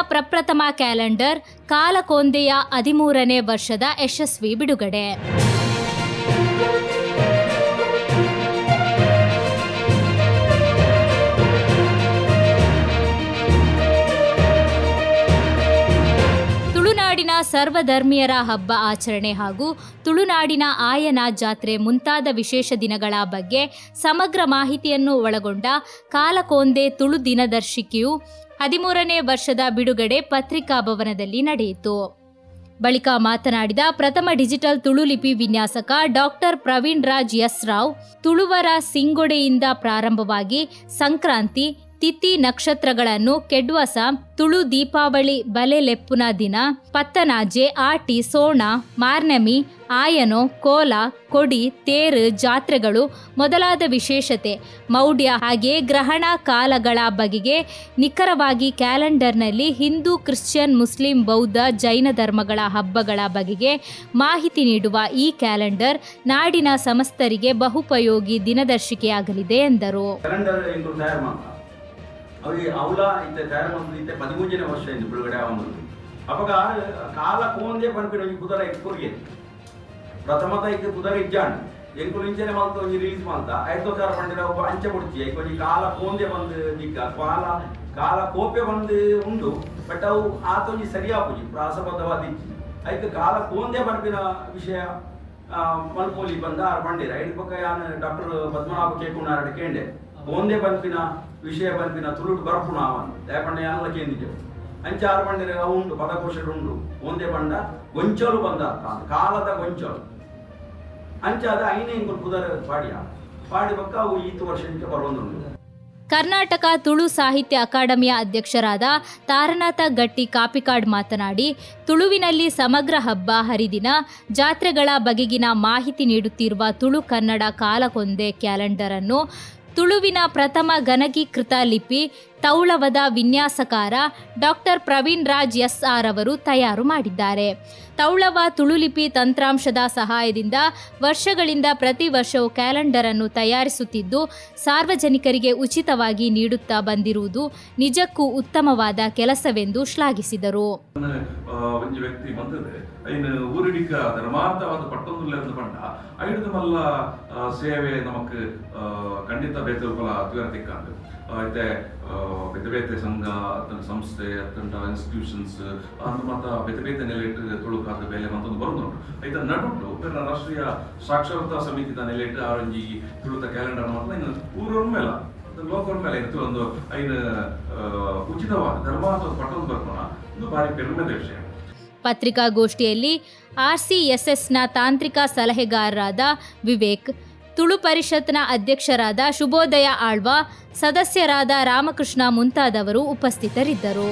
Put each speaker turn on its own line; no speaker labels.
ಪ್ರಪ್ರಥಮ ಕ್ಯಾಲೆಂಡರ್ ಕಾಲಕೊಂದೆಯ ಹದಿಮೂರನೇ ವರ್ಷದ ಯಶಸ್ವಿ ಬಿಡುಗಡೆ. ತುಳುನಾಡಿನ ಸರ್ವಧರ್ಮೀಯರ ಹಬ್ಬ ಆಚರಣೆ ಹಾಗೂ ತುಳುನಾಡಿನ ಆಯನ ಜಾತ್ರೆ ಮುಂತಾದ ವಿಶೇಷ ದಿನಗಳ ಬಗ್ಗೆ ಸಮಗ್ರ ಮಾಹಿತಿಯನ್ನು ಒಳಗೊಂಡ ಕಾಲಕೋಂದೆ ತುಳು ದಿನದರ್ಶಿಕೆಯು ಹದಿಮೂರನೇ ವರ್ಷದ ಬಿಡುಗಡೆ ಪತ್ರಿಕಾ ಭವನದಲ್ಲಿ ನಡೆಯಿತು. ಬಳಿಕ ಮಾತನಾಡಿದ ಪ್ರಥಮ ಡಿಜಿಟಲ್ ತುಳು ಲಿಪಿ ವಿನ್ಯಾಸಕ ಡಾಕ್ಟರ್ ಪ್ರವೀಣ್ ರಾಜ್ ಎಸ್ ರಾವ್, ತುಳುವರ ಸಿಂಗೊಡೆಯಿಂದ ಪ್ರಾರಂಭವಾಗಿ ಸಂಕ್ರಾಂತಿ, ತಿಥಿ ನಕ್ಷತ್ರಗಳನ್ನು ಕೆಡ್ವಸ, ತುಳು ದೀಪಾವಳಿ ಬಲೆ ಲೆಪ್ಪುನ ದಿನ, ಪತ್ತನಾಜೆ, ಆಟಿ, ಸೋಣ, ಮಾರ್ನಮಿ ಆಯನೋ, ಕೋಲ, ಕೊಡಿ, ತೇರು, ಜಾತ್ರೆಗಳು ಮೊದಲಾದ ವಿಶೇಷತೆ. ಮೌಢ್ಯ ಹಾಗೆ ಗ್ರಹಣ ಕಾಲಗಳ ಬಗೆಗೆ ನಿಖರವಾಗಿ ಕ್ಯಾಲೆಂಡರ್ನಲ್ಲಿ ಹಿಂದೂ, ಕ್ರಿಶ್ಚಿಯನ್, ಮುಸ್ಲಿಂ, ಬೌದ್ಧ, ಜೈನ ಧರ್ಮಗಳ ಹಬ್ಬಗಳ ಬಗೆಗೆ ಮಾಹಿತಿ ನೀಡುವ ಈ ಕ್ಯಾಲೆಂಡರ್ ನಾಡಿನ ಸಮಸ್ತರಿಗೆ ಬಹುಪಯೋಗಿ ದಿನದರ್ಶಿಕೆಯಾಗಲಿದೆ ಎಂದರು.
ಅವ್ರಿಗೆ ಅವಲ ಇತ್ತೆ ತಯಾರು ಮಾಡೋದು ಇತ್ತೆ ಪದಿಮೂಜನೆ ವರ್ಷ ಬಿಡುಗಡೆ ಆಗುವುದು ಅವಾಗ ಕಾಲ ಪ್ರಥಮತ ಈಗ ಕುದರ ಇಜ್ಜಾಂಡ್ ಎಂಕು ನಿಂಚನೆ ಮಲ್ತ ಒಂಜಿ ರಿಲೀಸ್ ಮಲ್ತ ಐದು ಕಾರ ಪಂಡಿರ ಒಬ್ಬ ಅಂಚೆ ಬುಡ್ಚಿ ಐಕ್ ಒಂಜಿ ಕಾಲ ಕೋಂದೆ ಬಂದು ದಿಕ್ಕ ಕಾಲ ಕಾಲ ಕೋಪೆ ಬಂದು ಉಂಡು ಬಟ್ ಅವು ಆತೊಂಜಿ ಸರಿಯಾಪುಜಿ ಪ್ರಾಸಬದ್ಧವಾದಿಜ್ಜಿ ಐಕ್ ಕಾಲ ಕೋಂದೆ ಪನ್ಪಿನ ವಿಷಯ ಆ, ಮಲ್ಪೋಲಿ ಬಂದ ಆರು ಬಂಡಿರ ಐದು ಪಕ್ಕ ಯಾನ್ ಡಾಕ್ಟರ್ ಪದ್ಮನಾಭ ಕೇಕುನಾರಡ್ ಕೇಂಡೆ ಒಂದೇ ಪಂಪಿನ ವಿಷಯ ಪಂಪಿನ ತುಳುಡು ಬರ್ಪುಣ ಅವನ್ ದಯಪಂಡ ಯಾನಲ್ಲ ಕೇಂದಿದ್ದೆವು ಅಂಚ ಬಂಡೆ ಉಂಟು ಉಂಡು ಪದಕೋಶ ಉಂಡು ಒಂದೇ ಬಂಡ, ಗೊಂಚಲು ಬಂದ ಕಾಲದ ಗೊಂಚಲು. ಅಂಚಾದ ಐನೇ ಕುದರ ಪಾಡಿಯ. ಪಾಡಿ ಪಕ್ಕ ಅವು ಈತು ವರ್ಷಕ್ಕೆ ಬರೋದುಂಡು
ಕರ್ನಾಟಕ ತುಳು ಸಾಹಿತ್ಯ ಅಕಾಡೆಮಿಯ ಅಧ್ಯಕ್ಷರಾದ ತಾರನಾಥ ಗಟ್ಟಿ ಕಾಪಿಕಾಡ್ ಮಾತನಾಡಿ, ತುಳುವಿನಲ್ಲಿ ಸಮಗ್ರ ಹಬ್ಬ, ಹರಿದಿನ, ಜಾತ್ರೆಗಳ ಬಗೆಗಿನ ಮಾಹಿತಿ ನೀಡುತ್ತಿರುವ ತುಳು ಕನ್ನಡ ಕಾಲಕೊಂದೆ ಕ್ಯಾಲೆಂಡರ್ ಅನ್ನು ತುಳುವಿನ ಪ್ರಥಮ ಗಣಕೀಕೃತ ಲಿಪಿ ತೌಳವದ ವಿನ್ಯಾಸಕಾರ doctor Praveen Raj S. R. ಅವರು ತಯಾರು ಮಾಡಿದ್ದಾರೆ. ತೌಳವ ತುಳುಲಿಪಿ ತಂತ್ರಾಂಶದ ಸಹಾಯದಿಂದ ವರ್ಷಗಳಿಂದ ಪ್ರತಿ ವರ್ಷವೂ ಕ್ಯಾಲೆಂಡರ್ ಅನ್ನು ತಯಾರಿಸುತ್ತಿದ್ದು, ಸಾರ್ವಜನಿಕರಿಗೆ ಉಚಿತವಾಗಿ ನೀಡುತ್ತಾ ಬಂದಿರುವುದು ನಿಜಕ್ಕೂ ಉತ್ತಮವಾದ ಕೆಲಸವೆಂದು ಶ್ಲಾಘಿಸಿದರು.
ಸೇವೆ ನಮಗೆ ಖಂಡಿತ ಬೇತಲ್ಪಲ ಬೇತೆ ಸಂಘ ಅತ್ತನ ಸಂಸ್ಥೆ ಅತ್ತಂಡ ಇನ್ಸ್ಟಿಟ್ಯೂಷನ್ಸ್ ಅಂದು ಮತ್ತೆ ಬೇತೆ ನೆಲೆಟ್ ತುಳುಕಾದ ಬೇಲೆ ಮತ್ತೊಂದು ಬರುದುಂಟು ಐತ ನಡುಟು ಬೇರೆ ರಾಷ್ಟ್ರೀಯ ಸಾಕ್ಷರತಾ ಸಮಿತಿದ ನೆಲೆಟ್ ಆರಂಜಿ ತುಳುತ ಕ್ಯಾಲೆಂಡರ್ ಮಾತ್ರ ಇನ್ನು ಊರೊರ್ ಮೇಲ ಲೋಕಲ್ ಮೇಲೆ ಇತ್ತು ಒಂದು ಐದು ಉಚಿತವಾದ ಧರ್ಮಾರ್ಥದ ಪಟ್ಟೊಂದು ಬರ್ಕೋಣ ಇದು ಭಾರಿ ಪೆರುಮೆದ ವಿಷಯ
ಪತ್ರಿಕಾಗೋಷ್ಠಿಯಲ್ಲಿ ಆರ್ಸಿಎಸ್ಎಸ್ನ ತಾಂತ್ರಿಕ ಸಲಹೆಗಾರರಾದ ವಿವೇಕ್ ತುಳು ಪರಿಷತ್ನ ಅಧ್ಯಕ್ಷರಾದ ಶುಭೋದಯ ಆಳ್ವ ಸದಸ್ಯರಾದ ರಾಮಕೃಷ್ಣ ಮುಂತಾದವರು ಉಪಸ್ಥಿತರಿದ್ದರು.